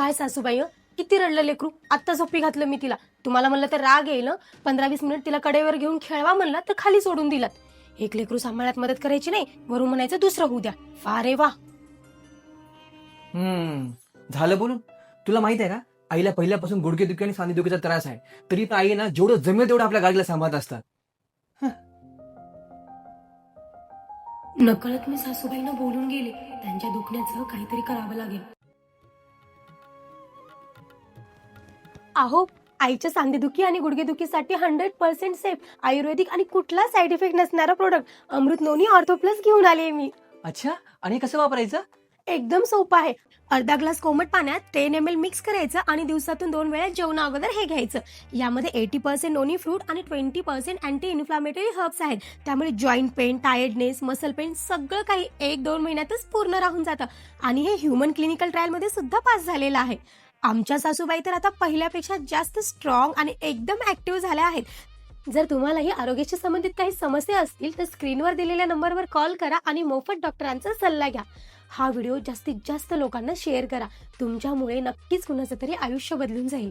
काय सासूबाई हं? किती रडलं लेकरू? आत्ता झोपी घातलं मी तिला. तुम्हाला म्हणलं तर राग येईल हं? पंधरा वीस मिनिट तिला कडेवर घेऊन खेळवा म्हणलं तर खाली सोडून दिलात. एक लेकरू सांभाळण्यात मदत करायची नाही वरून म्हणायचं दुसरं होऊ द्या. फारे वा. हम्म झालं बोलून? तुला माहीत आहे का? आईला पहिल्यापासून गुडघे दुखी आणि सांधे दुखीचा त्रास आहे. तरी पण आई ना जेवढं जमेल तेवढं आपल्या गाडीला सांभाळत असतात. नकळत मी सासूबाईंना बोलून गेले. त्यांच्या दुखण्याचं काहीतरी करावं लागेल. अहो आईच्या सांधेदुखी आणि गुडघेदुखीसाठी हंड्रेड पर्सेंट सेफ आयुर्वेदिक आणि कुठला साईड इफेक्ट नसणारा product Amrut noni ortho plus घेऊन आले मी. अच्छा आणि कसं वापरायचं? एकदम सोपं आहे. अर्धा ग्लास कोमट पाण्यात टेन एम एल मिक्स करायचं आणि दिवसातून दोन वेळा जेवणा अगोदर हे घ्यायचं. यामध्ये एटी पर्सेंट नोनी फ्रूट आणि twenty percent anti inflammatory herbs आहेत. त्यामुळे joint pain tiredness muscle pain सगळं काही एक दोन महिन्यातच पूर्ण राहून जातं. आणि हे ह्युमन क्लिनिकल ट्रायलमध्ये सुद्धा पास झालेलं आहे. आमच्या सासूबाई तर आता पहिल्यापेक्षा जास्त स्ट्रॉंग आणि एकदम ऍक्टिव्ह झाल्या आहेत. जर तुम्हालाही आरोग्याशी संबंधित काही समस्या असतील तर स्क्रीनवर दिलेल्या नंबरवर कॉल करा आणि मोफत डॉक्टरांचा सल्ला घ्या. हा व्हिडिओ जास्तीत जास्त लोकांना शेअर करा. तुमच्यामुळे नक्कीच कुणाचं तरी आयुष्य बदलून जाईल.